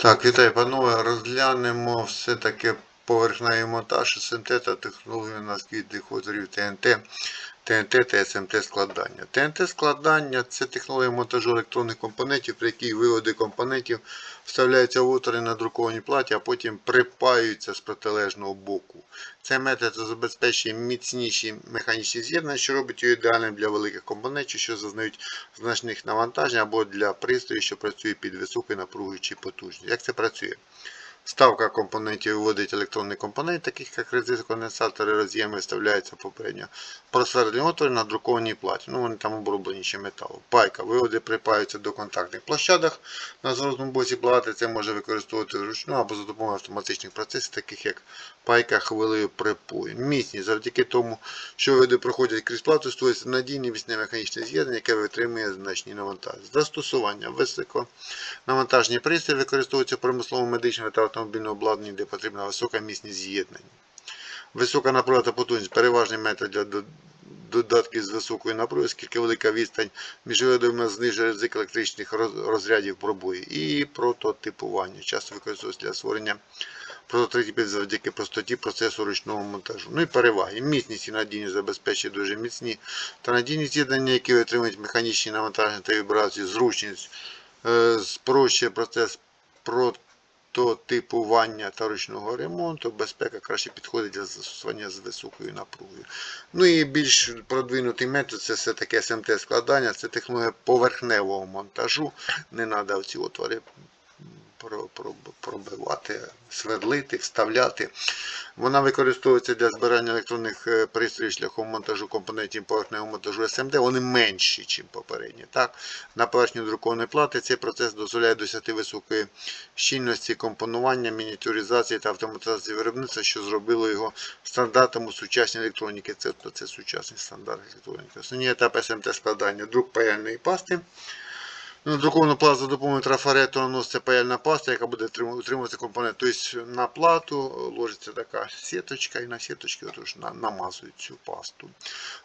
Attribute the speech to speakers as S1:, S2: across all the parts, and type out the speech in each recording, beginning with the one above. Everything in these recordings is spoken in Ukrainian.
S1: Так, вітаю, панове. Розглянемо все-таки поверхневий монтаж СМТ та технологію наскільки дифузорів ТНТ, ТНТ та СМТ складання. ТНТ складання це технологія монтажу електронних компонентів, при якій виводи компонентів вставляються в отвори на друкованій платі, а потім припаються з протилежного боку. Цей метод забезпечує міцніші механічні з'єднання, що робить його ідеальним для великих компонентів, що зазнають значних навантажень або для пристроїв, що працюють під високою напругою чи потужністю. Як це працює? Ставка компонентів виводить електронний компонент, таких як резистор, конденсатори, роз'єми вставляються попередньо просверлені отвори на друкованій платі. Ну, вони там оброблені ще металом. Пайка. Виводи припаються до контактних площадок на зворотному боці плати. Це може використовувати вручну або за допомогою автоматичних процесів, таких як пайка хвилею припою. Міцність. Завдяки тому, що виводи проходять крізь плату, створюється надійне міцне механічне з'єднання, яке витримує значні навантаження. Застосування. Високо навантажні пристрої використовуються в промисловому, медичному та автомобільному обладнанні, де потрібна висока міцність з'єднань. Висока напруга та потужність переважний метод для додатків з високою напругою, оскільки велика відстань між виводами знижує ризик електричних розрядів пробою і прототипування. Часто використовується для створення прототипів завдяки простоті процесу ручного монтажу. Ну і переваги. Міцність і надійність забезпечує дуже міцні та надійні з'єднання, які витримують механічні навантаження та вібрації, зручність, е, спрощує процес прототипування та ручного ремонту, безпека краще підходить для застосування з високою напругою. Ну і більш продвинутий метод це все таке СМТ складання, це технологія поверхневого монтажу. Не треба ці отвори пробивати, сверлити, вставляти. Вона використовується для збирання електронних е, пристроїв шляхом монтажу компонентів поверхневого монтажу СМД. Вони менші, ніж попередні. Так? На поверхню друкованої плати цей процес дозволяє досягти високої щільності компонування, мініатюризації та автоматизації виробництва, що зробило його стандартом у сучасній електроніки. Це, це сучасний стандарт електроніки. Основні етапи СМТ складання друк паяльної пасти. Друковану плату за допомогою трафарету наноситься паяльна паста, яка буде утримувати компонент. Тобто на плату ложиться така сіточка і на сіточці намазують цю пасту.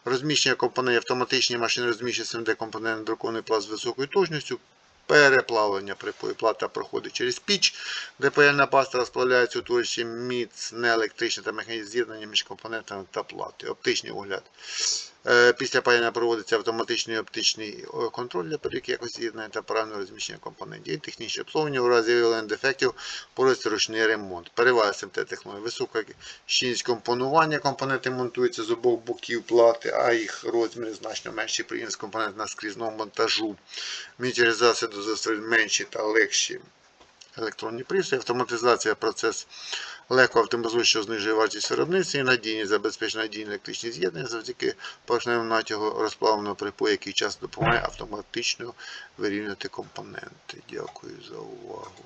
S1: Розміщення компонентів автоматичні машини розміщують СМД компонент друкований пласт з високою точністю. Переплавлення припою плата проходить через піч, де паяльна паста розплавляється, утворюючи міцне електричне та механічне з'єднання між компонентами та плати. Оптичний огляд. Е, Після паяння проводиться автоматичний оптичний е, контроль для перевірки якості з'єднання та правильного розміщення компонентів. І технічне обслуговування у разі виявлення дефектів проводиться ручний ремонт. Перевага СМТ технології. Висока щільність компонування. Компоненти монтуються з обох боків плати, а їх розміри значно менші при компонент на скрізному монтажу. Мініатюризація дозволяє менші та легші електронні пристрої, автоматизація процес легко автоматизує, що знижує вартість виробництва і надійність забезпечення надійні електричні з'єднання завдяки поршневому натягу розплавленого припою, який часто допомагає автоматично вирівняти компоненти. Дякую за увагу.